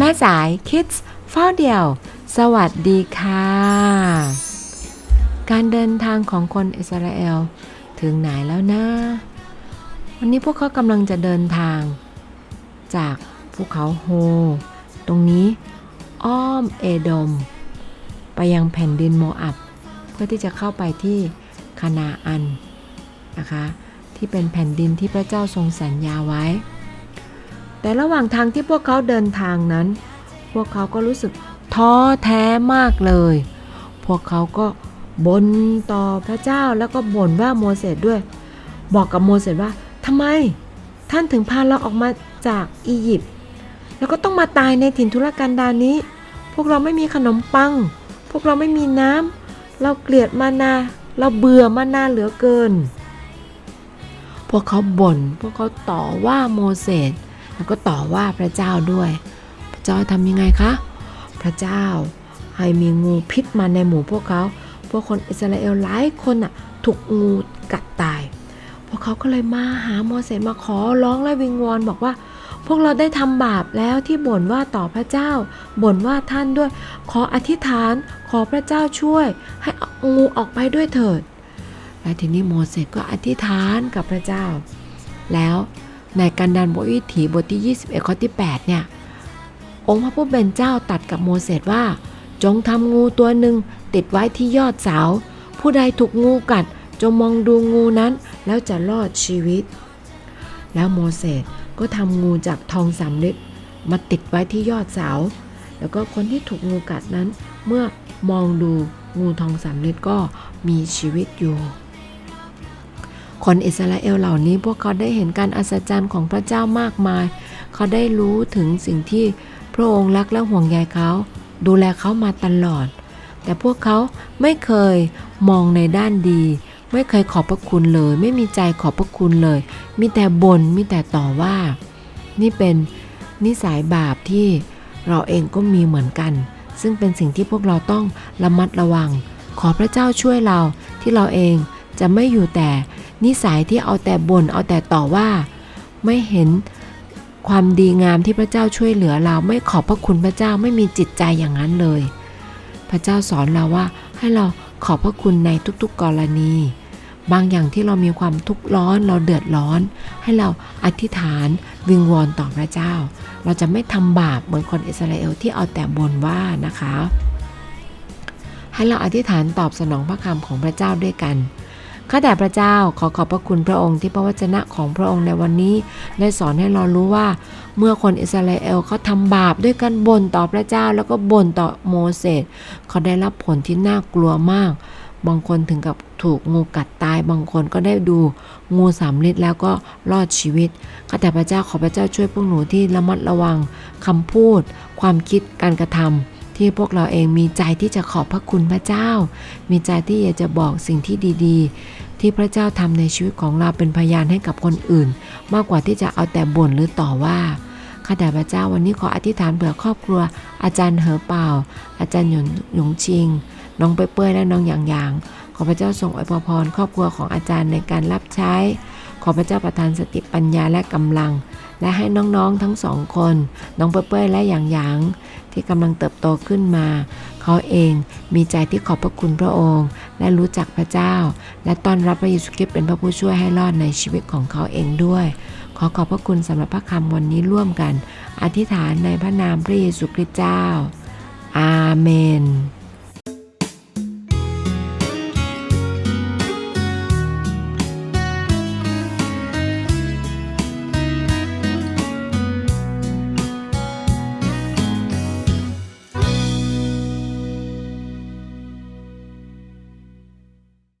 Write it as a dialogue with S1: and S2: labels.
S1: แม่สายคิดเฝ้าเดี่ยว สวัสดีค่ะ การเดินทางของคนอิสราเอล ถึงไหนแล้วนะ วันนี้พวกเขากำลังจะเดินทาง จากภูเขาโฮ ตรงนี้อ้อมเอโดม ไปยังแผ่นดินโมอับ เพื่อที่จะเข้าไปที่คานาอันนะคะ ที่เป็นแผ่นดินที่พระเจ้าทรงสัญญาไว้ แต่ระหว่างทางที่พวกเขาเดินทางนั้น พวกเขาก็รู้สึกท้อแท้มากเลย พวกเขาก็บ่นต่อพระเจ้าแล้วก็บ่นว่าโมเสสด้วย บอกกับโมเสสว่าทำไมท่านถึงพาเราออกมาจากอียิปต์แล้วก็ต้องมาตายในถิ่นทุรกันดารนี้ พวกเราไม่มีขนมปัง พวกเราไม่มีน้ำเราเกลียดมานาเราเบื่อมานาเหลือเกิน พวกเขาบ่นพวกเขาต่อว่าโมเสส แล้วก็ต่อว่าพระเจ้าด้วย พระเจ้าทำยังไงคะ พระเจ้าให้มีงูพิษมาในหมู่พวกเขา พวกคนอิสราเอลหลายคนอะถูกงูกัดตาย พวกเขาก็เลยมาหาโมเสสมาขอร้องและวิงวอนบอกว่า พวกเราได้ทำบาปแล้วที่บ่นว่าต่อพระเจ้า บ่นว่าท่านด้วย ขออธิษฐาน ขอพระเจ้าช่วย ให้งูออกไปด้วยเถิด และทีนี้โมเสสก็อธิษฐานกับพระเจ้า แล้ว ในกันดานบทวิถีบทที่ 21 ข้อที่ 8 เนี่ย องค์พระผู้เป็นเจ้าตัดกับโมเสสว่า จงทำงูตัวหนึ่งติดไว้ที่ยอดเสา ผู้ใดถูกงูกัด จงมองดูงูนั้น แล้วจะรอดชีวิต แล้วโมเสสก็ทำงูจากทองสามฤทธิ์มาติดไว้ที่ยอดเสา แล้วก็คนที่ถูกงูกัดนั้น เมื่อมองดูงูทองสามฤทธิ์ก็มีชีวิตอยู่ คนอิสราเอลเหล่านี้พวกเขาได้เห็นการอัศจรรย์ของพระเจ้ามากมาย เขาได้รู้ถึงสิ่งที่พระองค์รักและห่วงใยเขา ดูแลเขามาตลอด แต่พวกเขาไม่เคยมองในด้านดี ไม่เคยขอบพระคุณเลย ไม่มีใจขอบพระคุณเลย มีแต่บน่นมีแต่ต่อว่า นี่เป็นนิสัยบาปที่เราเองก็มีเหมือนกัน ซึ่งเป็นสิ่งที่พวกเราต้องระมัดระวัง ขอพระเจ้าช่วยเราที่เราเองจะไม่อยู่แต่ นิสัยที่เอาแต่บน่นเอาแต่ต่อว่า ไม่เห็นความดีงามที่พระเจ้าช่วยเหลือเราไม่ขอบพระคุณพระเจ้าไม่มีจิตใจอย่างนั้นเลย พระเจ้าสอนเราว่าให้เราขอบพระคุณในทุกๆกรณี บางอย่างที่เรามีความทุกข์ร้อนเราเดือดร้อน ให้เราอธิษฐานวิงวอนต่อพระเจ้า เราจะไม่ทำบาปเหมือนคนอิสราเอลที่เอาแต่บ่นว่านะคะ ให้เราอธิษฐานตอบสนองพระคำของพระเจ้าด้วยกัน ข้าแต่พระเจ้าขอขอบพระคุณพระองค์ที่พระวจนะของพระองค์ในวันนี้ ได้สอนให้เรารู้ว่า เมื่อคนอิสราเอลเขาทำบาปด้วยกันบ่นต่อพระเจ้าแล้วก็บ่นต่อโมเสสเขาได้รับผลที่น่ากลัวมาก บางคนถึงกับถูกงูกัดตาย บางคนก็ได้ดูงูสามฤทธิ์แล้วก็รอดชีวิตข้าแต่พระเจ้าขอพระเจ้าช่วยพวกหนูที่ระมัดระวังคำพูด ความคิดการกระทำ ที่พวกเราเองมีใจที่จะขอบพระคุณพระเจ้า มีใจที่อยากจะบอกสิ่งที่ดีๆ ที่พระเจ้าทำในชีวิตของเราเป็นพยานให้กับคนอื่น มากกว่าที่จะเอาแต่บ่นหรือต่อว่าข้าแต่พระเจ้าวันนี้ขออธิษฐานเผื่อครอบครัว อาจารย์เหอเป่า อาจารย์หยงหยงชิง น้องเปื่อยๆและน้องหยางหยาง ขอพระเจ้าทรงอวยพรครอบครัวของอาจารย์ในการรับใช้ ขอพระเจ้าประทานสติปัญญาและกำลัง และให้น้องๆทั้งสองคน น้องเปื่อยและหยางหยางที่กำลังเติบโตขึ้นมา เขาเองมีใจที่ขอบพระคุณพระองค์ และรู้จักพระเจ้า และต้อนรับพระเยซูคริสต์เป็นพระผู้ช่วยให้รอดในชีวิตของเขาเองด้วย ขอขอบพระคุณสำหรับพระคำวันนี้ร่วมกัน อธิษฐานในพระนามพระเยซูคริสต์เจ้า อาเมน